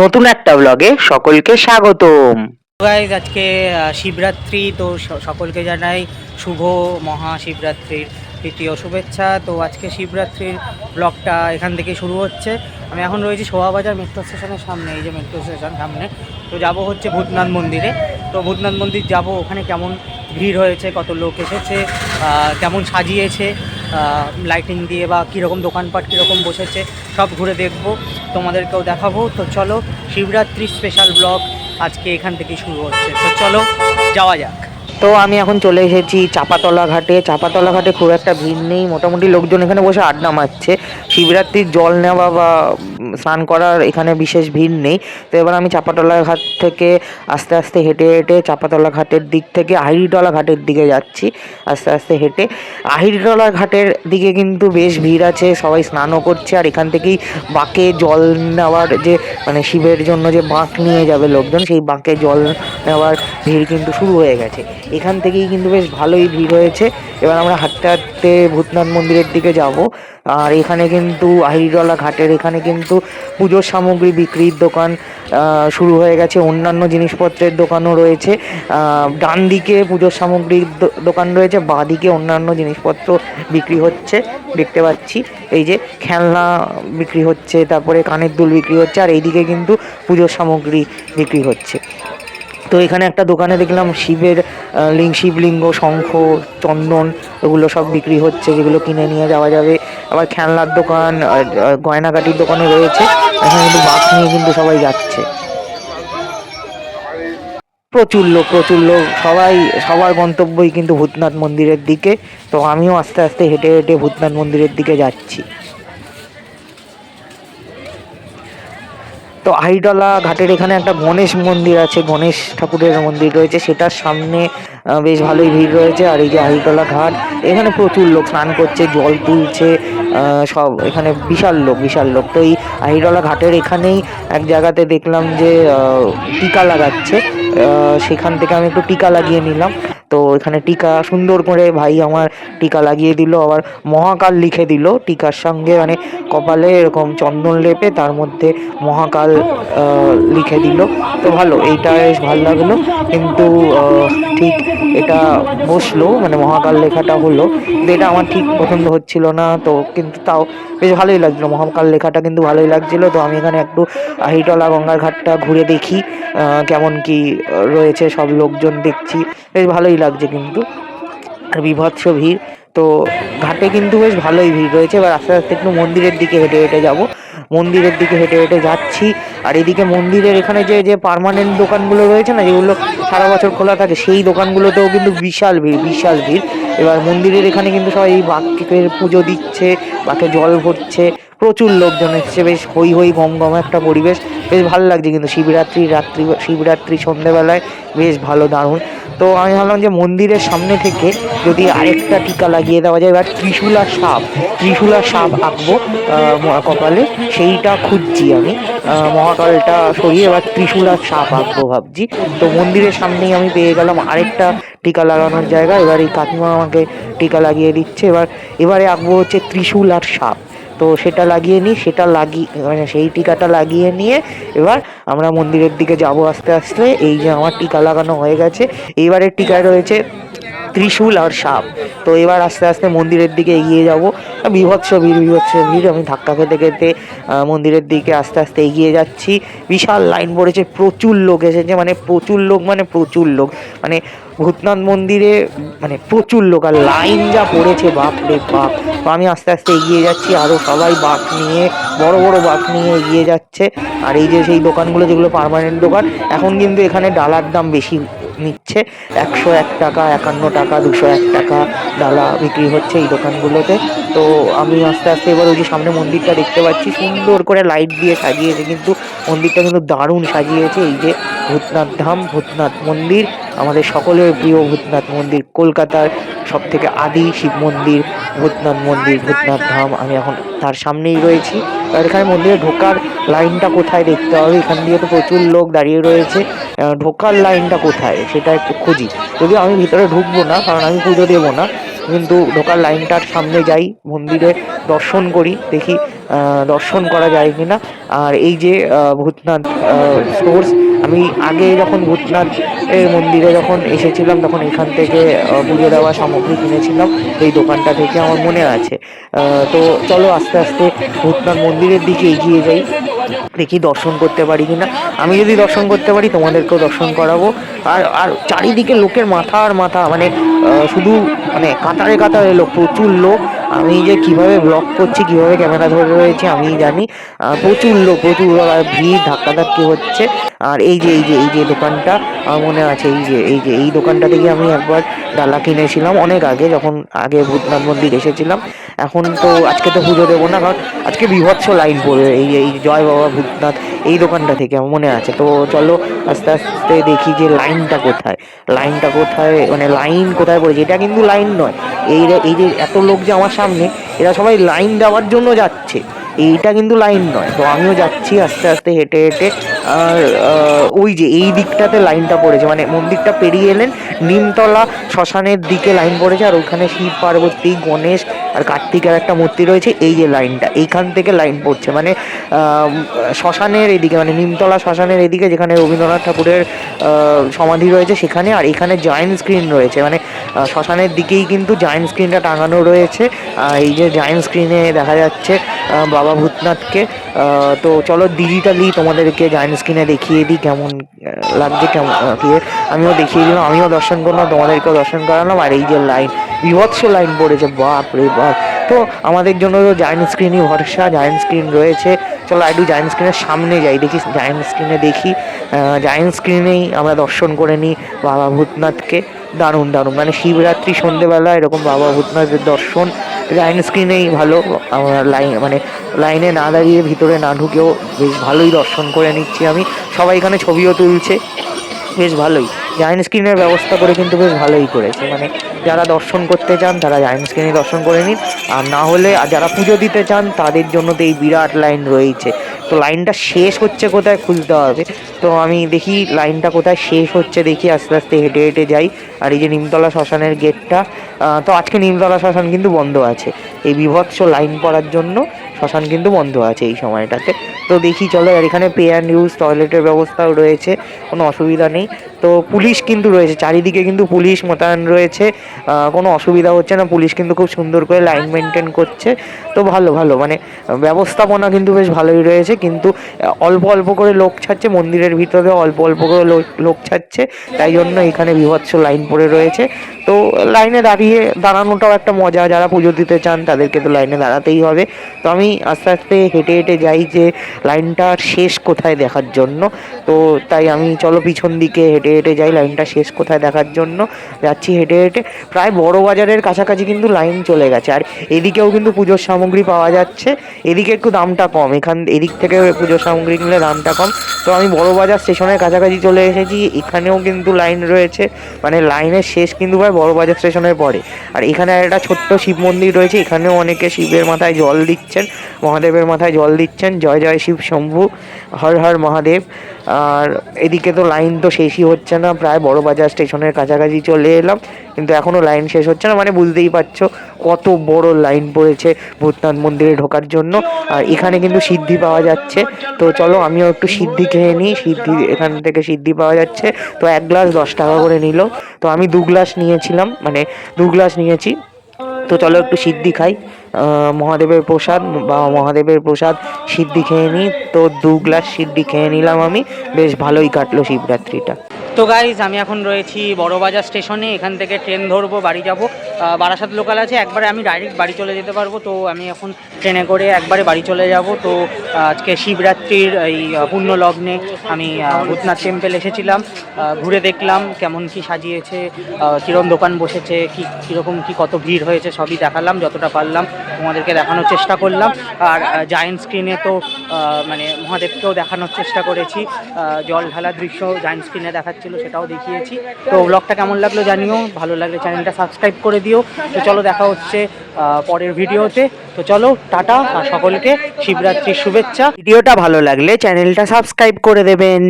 নতুন একটা ব্লগে সকলকে স্বাগতম। আজকে শিবরাত্রি, তো সকলকে জানাই শুভ মহাশিবরাত্রির তৃতীয় শুভেচ্ছা। তো আজকে শিবরাত্রির ব্লগটা এখান থেকে শুরু হচ্ছে। আমি এখন রয়েছি শোভাবাজার মেট্রো স্টেশনের সামনে, এই যে মেট্রো স্টেশন সামনে। তো যাব হচ্ছে ভূতনাথ মন্দিরে। তো ভূতনাথ মন্দির যাব, ওখানে কেমন ভিড় হয়েছে, কত লোক এসেছে কেমন সাজিয়েছে লাইটিং দিয়ে বা কীরকম দোকানপাট কীরকম বসেছে, সব ঘুরে দেখব। তোমাদেরকেও দেখাবো। তো চলো, শিবরাত্রি স্পেশাল ব্লগ আজকে এখান থেকে শুরু হচ্ছে। তো চলো, যাওয়া যাক। তো আমি এখন চলে এসেছি চাপাতলা ঘাটে। চাপাতলা ঘাটে খুব একটা ভিড় নেই। মোটামুটি লোকজন এখানে বসে আড্ডা মারছে। শিবরাত্রির জল নেওয়া বা স্নান করার এখানে বিশেষ ভিড় নেই। তো এবার আমি চাপাতলা ঘাট থেকে আস্তে আস্তে হেঁটে হেঁটে চাপাতলা ঘাটের দিক থেকে আহিরিটলা ঘাটের দিকে যাচ্ছি। আস্তে আস্তে হেঁটে আহিরিটলা ঘাটের দিকে কিন্তু বেশ ভিড় আছে। সবাই স্নানও করছে আর এখান থেকেই বাঁকে জল নেওয়ার যে মানে শিবের জন্য যে বাঁক নিয়ে যাবে লোকজন, সেই বাঁকে জল নেওয়ার ভিড় কিন্তু শুরু হয়ে গেছে। এখান থেকেই কিন্তু বেশ ভালোই ভিড় হয়েছে। এবার আমরা হাঁটতে হাঁটতে ভূতনাথ মন্দিরের দিকে যাব। আর এখানে কিন্তু আহিরিটলা ঘাটের এখানে কিন্তু পুজোর সামগ্রী, বিক্রির দোকান শুরু হয়ে গেছে। অন্যান্য জিনিসপত্রের দোকানও রয়েছে। ডান দিকে পুজোর সামগ্রীর দোকান রয়েছে। বাঁ দিকে অন্যান্য জিনিসপত্র বিক্রি হচ্ছে। দেখতে পাচ্ছি এই যে খেলনা বিক্রি হচ্ছে, তারপরে কানের দুল বিক্রি হচ্ছে, আর এইদিকে কিন্তু পুজোর সামগ্রী বিক্রি হচ্ছে। তো এখানে একটা দোকানে দেখলাম শিবের আহ, লিং শিবলিঙ্গ শঙ্খ চন্দন এগুলো সব বিক্রি হচ্ছে যেগুলো কিনে নিয়ে যাওয়া যাবে। আবার খেলনার দোকান আহ, দোকানও রয়েছে। এখানে কিন্তু বাস নিয়ে কিন্তু সবাই যাচ্ছে। প্রচুর লোক প্রচুর লোক। সবাই সবার গন্তব্যই কিন্তু ভূতনাথ মন্দিরের দিকে। তো আমিও আস্তে আস্তে হেঁটে হেঁটে ভূতনাথ মন্দিরের দিকে যাচ্ছি। তো আহিটলা ঘাটের এখানে একটা গণেশ মন্দির আছে, গণেশ ঠাকুরের মন্দির রয়েছে। সেটার সামনে বেশ ভালোই ভিড় রয়েছে। আর এই যে আহিটলা ঘাট, এখানে প্রচুর লোক স্নান করছে, জল তুলছে সব এখানে বিশাল লোক বিশাল লোক। তো এই আহিটলা ঘাটের এখানেই এক জায়গাতে দেখলাম যে টিকা লাগাচ্ছে। সেখান থেকে আমি একটু টিকা লাগিয়ে নিলাম। তো এখানে টিকা সুন্দর করে ভাই আমার টিকা লাগিয়ে দিল, আবার মহাকাল লিখে দিল। টিকার সঙ্গে মানে কপালে এরকম চন্দন লেপে তার মধ্যে মহাকাল লিখে দিল। তো ভালো, এইটা বেশ ভালো লাগল। কিন্তু ঠিক এটা বসল মানে মহাকাল লেখাটা হলো। এটা আমার ঠিক পছন্দ হচ্ছিল না, তো কিন্তু তাও বেশ ভালোই লাগছিল মহাকাল লেখাটা কিন্তু ভালোই লাগছিল। তো আমি এখানে একটু আহিটলা গঙ্গার ঘাটটা ঘুরে দেখি কেমন কি রয়েছে সব লোকজন দেখছি। বেশ ভালোই লাগছে কিন্তু। আর বিভৎস ভিড়। তো ঘাটে কিন্তু বেশ ভালোই ভিড় রয়েছে। এবার আস্তে আস্তে একটু মন্দিরের দিকে হেঁটে হেঁটে যাব। মন্দিরের দিকে হেঁটে হেঁটে যাচ্ছি। আর এদিকে মন্দিরের এখানে যে যে পার্মানেন্ট দোকানগুলো রয়েছে না, যেগুলো সারা বছর খোলা থাকে, সেই দোকানগুলোতেও কিন্তু বিশাল ভিড় বিশাল ভিড়। এবার মন্দিরের এখানে কিন্তু সবাই এই বাঘের পুজো দিচ্ছে বাঘে জল ভরছে। প্রচুর লোকজন এসছে, বেশ হই হই গম গম একটা পরিবেশ। বেশ ভালো লাগছে কিন্তু শিবরাত্রি রাত্রি, শিবরাত্রি সন্ধেবেলায়। বেশ ভালো দারুণ। তো আমি ভাবলাম যে মন্দিরের সামনে থেকে যদি আরেকটা টিকা লাগিয়ে দেওয়া যায়, এবার ত্রিশূলা সাপ ত্রিশূলা সাপ আঁকবো কপালে। সেইটা খুঁজছি আমি। মহাকালটা সরিয়ে এবার ত্রিশূলা সাপ আঁকবো ভাবছি। তো মন্দিরের সামনেই আমি পেয়ে গেলাম আরেকটা টিকা লাগানোর জায়গা। এবার এই কাকিমা আমাকে টিকা লাগিয়ে দিচ্ছে। এবার, এবারে আঁকবো হচ্ছে ত্রিশূল আর সাপ। তো সেটা লাগিয়ে নিই, সেটা লাগিয়ে মানে সেই টিকাটা লাগিয়ে নিয়ে এবার আমরা মন্দিরের দিকে যাব আস্তে আস্তে। এই যে আমার টিকা লাগানো হয়ে গেছে। এইবারের টিকায় রয়েছে ত্রিশূল আর সাপ। তো এবার আস্তে আস্তে মন্দিরের দিকে এগিয়ে যাব। বিভৎস ভিড় বিভৎস ভিড়। আমি ধাক্কা খেতে খেতে মন্দিরের দিকে আস্তে আস্তে এগিয়ে যাচ্ছি। বিশাল লাইন পড়েছে, প্রচুর লোক এসেছে মানে প্রচুর লোক মানে প্রচুর লোক। মানে ভূতনাথ মন্দিরে মানে প্রচুর লোক, আর লাইন যা পড়েছে, বাপ রে বাপ। আমি আস্তে আস্তে এগিয়ে যাচ্ছি আরও সবাই বাঘ নিয়ে, বড় বড় বাঘ নিয়ে এগিয়ে যাচ্ছে। আর এই যে সেই দোকানগুলো, যেগুলো পারমানেন্ট দোকান, এখন কিন্তু এখানে ডালার দাম বেশি নিচ্ছে। একশো এক টাকা, একান্ন টাকা, দুশো এক টাকা ডালা বিক্রি হচ্ছে এই দোকানগুলোতে। তো আমি আস্তে আস্তে এবার ওই যে সামনে মন্দিরটা দেখতে পাচ্ছি, সুন্দর করে লাইট দিয়ে সাজিয়েছে কিন্তু মন্দিরটা কিন্তু দারুণ সাজিয়েছে। এই যে ভূতনাথ ধাম, ভূতনাথ মন্দির, আমাদের সকলের প্রিয় ভূতনাথ মন্দির, কলকাতার সব থেকে আদি শিব মন্দির, ভূতনাথ মন্দির, ভূতনাথ ধাম। আমি এখন তার সামনেই রয়েছি। আর এখানে মন্দিরে ঢোকার লাইনটা কোথায় দেখতে হবে? এখান দিয়ে তো প্রচুর লোক দাঁড়িয়ে রয়েছে। ঢোকার লাইনটা কোথায়? সেটা একটু খুঁজি। যদিও আমি ভিতরে ঢুকবো না, কারণ আমি পুজো দেবো না, কিন্তু ঢোকার লাইনটার সামনে যাই, মন্দিরে দর্শন করি, দেখি দর্শন করা যায় কিনা। আর এই যে ভূতনাথ স্টোর্স আমি আগে যখন ভূতনাথ মন্দিরে যখন এসেছিলাম, তখন এখান থেকে পুজো দেওয়া সামগ্রী কিনেছিলাম, এই দোকানটা থেকে আমার মনে আছে। তো চলো আস্তে আস্তে ভূতনাথ মন্দিরের দিকে এগিয়ে যাই। দেখি দর্শন করতে পারি কিনা। আমি যদি দর্শন করতে পারি, তোমাদেরকেও দর্শন করাবো। আর আর চারিদিকে লোকের মাথা আর মাথা মানে শুধু মানে কাতারে কাতারে লোক, প্রচুর লোক। আমি যে কীভাবে ব্লগ করছি, কীভাবে ক্যামেরা ধরে রয়েছে, আমি জানি। প্রচুর লোক, প্রচুর ভিড়, ধাক্কাধাক্কি হচ্ছে। আর এই যে এই যে এই যে দোকানটা, আমার মনে আছে এই যে এই যে, এই দোকানটা থেকে আমি একবার ডালা কিনেছিলাম অনেক আগে, যখন আগে ভূতনাথ মন্দির এসেছিলাম। এখন তো আজকে তো পুজো দেবো না, কারণ আজকে বিভৎস লাইন পড়বে, এই যে, এই জয় বাবা ভূতনাথ, এই দোকানটা থেকে আমার মনে আছে। তো চলো আস্তে আস্তে দেখি যে লাইনটা কোথায় লাইনটা কোথায় মানে লাইন কোথায় পড়েছে? এটা কিন্তু লাইন নয়, এই এই যে এত লোক যে আমার সামনে, এরা সবাই লাইন দেওয়ার জন্য যাচ্ছে, এইটা কিন্তু লাইন নয়। তো আমিও যাচ্ছি আস্তে আস্তে, হেঁটে হেঁটে আর ওই যে এই দিকটাতে লাইনটা পড়েছে মানে মন্দিরটা পেরিয়ে এলেন নিমতলা শ্মশানের দিকে লাইন পড়েছে, আর ওখানে শিব, পার্বতী, গণেশ আর কার্তিকের একটা মূর্তি রয়েছে, এই যে লাইনটা, এইখান থেকে লাইন পড়ছে মানে শ্মশানের এদিকে মানে নিমতলা শ্মশানের এদিকে যেখানে রবীন্দ্রনাথ ঠাকুরের সমাধি রয়েছে সেখানে, আর এখানে জয়েন্ট স্ক্রিন রয়েছে মানে শ্মশানের দিকেই কিন্তু জয়েন্ট স্ক্রিনটা টাঙানো রয়েছে এই যে জয়েন্ট স্ক্রিনে দেখা যাচ্ছে বাবা ভূতনাথকে তো চলো ডিজিটালি তোমাদেরকে জয়েন্ট স্ক্রিনে দেখিয়ে দিই কেমন লাগছে কেমন আমিও দেখিয়ে দিলাম, আমিও দর্শন করলাম, তোমাদেরকেও দর্শন করালাম, আর এই যে লাইন বিভৎস লাইন পড়েছে, বাপ রে বাপ। তো আমাদের জন্য তো জায়েন্ট স্ক্রিনই ভরসা জায়েন্ট স্ক্রিন রয়েছে। চলো একটু জায়েন্ট স্ক্রিনের সামনে যাই, দেখি জায়েন্ট স্ক্রিনে দেখি। জায়েন্ট স্ক্রিনেই আমরা দর্শন করে নিই বাবা ভূতনাথকে। দারুণ দারুণ মানে শিবরাত্রি সন্ধেবেলা এরকম বাবা ভূতনাথের দর্শন। লাইন স্ক্রিনেই ভালো, আমার লাইন মানে লাইনে না দাঁড়িয়ে ভিতরে না ঢুকেও বেশ ভালোই দর্শন করে নিচ্ছি আমি। সবাই এখানে ছবিও তুলছে, বেশ ভালোই। জায়েন্ট স্ক্রিনের ব্যবস্থা করে কিন্তু বেশ ভালোই করেছে। মানে যারা দর্শন করতে চান, তারা জায়েন্ট স্ক্রিনে দর্শন করে নিন। আর না হলে, আর যারা পুজো দিতে চান, তাদের জন্য তো এই বিরাট লাইন রয়েছে। তো লাইনটা শেষ হচ্ছে কোথায় খুলতে হবে। তো আমি দেখি লাইনটা কোথায় শেষ হচ্ছে, দেখি আস্তে আস্তে হেঁটে হেঁটে যাই। আর এই যে নিমতলা শ্মশানের গেটটা তো আজকে নিমতলা শ্মশান কিন্তু বন্ধ আছে। এই বিভৎস লাইন পড়ার জন্য শ্মশান কিন্তু বন্ধ আছে এই সময়টাতে। তো দেখি, চলো, আর এখানে পে অ্যান্ড ইউজ টয়লেটের ব্যবস্থাও রয়েছে, কোনো অসুবিধা নেই। তো পুলিশ কিন্তু রয়েছে, চারিদিকে কিন্তু পুলিশ মোতায়েন রয়েছে কোনো অসুবিধা হচ্ছে না, পুলিশ কিন্তু খুব সুন্দর করে লাইন মেনটেন করছে, তো ভালো ভালো মানে ব্যবস্থাপনা কিন্তু বেশ ভালোই রয়েছে, কিন্তু অল্প অল্প করে লোক ছাড়ছে, মন্দিরের ভিতরে অল্প অল্প করে লোক- ছাড়ছে, তাই জন্য এখানে বিভৎস লাইন পড়ে রয়েছে, তো লাইনে দাঁড়িয়ে দাঁড়ানোটাও একটা মজা, যারা পুজো দিতে চান তাদেরকে তো লাইনে দাঁড়াতেই হবে, তো আমি আস্তে আস্তে হেঁটে হেঁটে যাই যে লাইনটার শেষ কোথায় দেখার জন্য, তো তাই আমি চলো পিছন দিকে হেঁটে হেঁটে যাই, লাইনটা শেষ কোথায় দেখার জন্য। যাচ্ছি হেঁটে হেঁটে, প্রায় বড় বাজারের কাছাকাছি কিন্তু লাইন চলে গেছে। আর এদিকেও কিন্তু পুজোর সামগ্রী পাওয়া যাচ্ছে। এদিকে একটু দামটা কম। এখান, এদিক থেকে পুজোর সামগ্রী কিনলে দামটা কম। তো আমি বড় বাজার স্টেশনের কাছাকাছি চলে এসেছি। এখানেও কিন্তু লাইন রয়েছে। মানে লাইনের শেষ কিন্তু প্রায় বড় বাজার স্টেশনের পরে। আর এখানে একটা ছোট্ট শিব মন্দির রয়েছে। এখানেও অনেকে শিবের মাথায় জল দিচ্ছেন, মহাদেবের মাথায় জল দিচ্ছেন। জয় জয় শিব শম্ভু। হর হর মহাদেব। আর এদিকে তো লাইন তো শেষই হচ্ছে না, প্রায় বড় বাজার স্টেশনের কাছাকাছি চলে এলাম, কিন্তু এখনও লাইন শেষ হচ্ছে না মানে বুঝতেই পারছ কত বড় লাইন পড়েছে ভূতনাথ মন্দিরে ঢোকার জন্য, আর এখানে কিন্তু সিদ্ধি পাওয়া যাচ্ছে। তো চলো আমিও একটু সিদ্ধি খেয়ে নিই, সিদ্ধি এখান থেকে সিদ্ধি পাওয়া যাচ্ছে। তো এক গ্লাস দশ টাকা করে নিল। তো আমি দু গ্লাস নিয়েছিলাম মানে দু গ্লাস নিয়েছি। তো চলো একটু সিদ্ধি খাই। মহাদেবের প্রসাদ বা মহাদেবের প্রসাদ সিদ্ধি খেয়ে নিই তো দু গ্লাস সিদ্ধি খেয়ে নিলাম আমি। বেশ ভালোই কাটলো শিবরাত্রিটা। তো গাইজ আমি এখন রয়েছি বড়বাজার স্টেশনে। এখান থেকে ট্রেন ধরবো, বাড়ি যাব। বারাসাত লোকাল আছে, একবারে আমি ডাইরেক্ট বাড়ি চলে যেতে পারব। তো আমি এখন ট্রেনে করে একবারে বাড়ি চলে যাব। তো আজকে শিবরাত্রির এই পুণ্য লগ্নে আমি ভূতনাথ টেম্পেল এসেছিলাম। ঘুরে দেখলাম কেমন কি সাজিয়েছে কিরম দোকান বসেছে, কি, কীরকম কি কত ভিড় হয়েছে, সবই দেখালাম, যতটা পারলাম। তোমাদেরকে দেখানোর চেষ্টা করলাম। আর জায়েন্ট স্ক্রিনে তো মানে মহাদেবকেও দেখানোর চেষ্টা করেছি। জল ঢালার দৃশ্য জায়েন্ট স্ক্রিনে দেখাচ্ছিল, সেটাও দেখিয়েছি। তো ব্লগটা কেমন লাগল জানিও, ভালো লাগলে চ্যানেলটা সাবস্ক্রাইব করে দিও। তো চলো দেখা হচ্ছে পরের ভিডিওতে। তো চলো, টাটা, আর সকলকে শিবরাত্রির শুভেচ্ছা। ভিডিওটা ভালো লাগলে চ্যানেলটা সাবস্ক্রাইব করে দেবেন।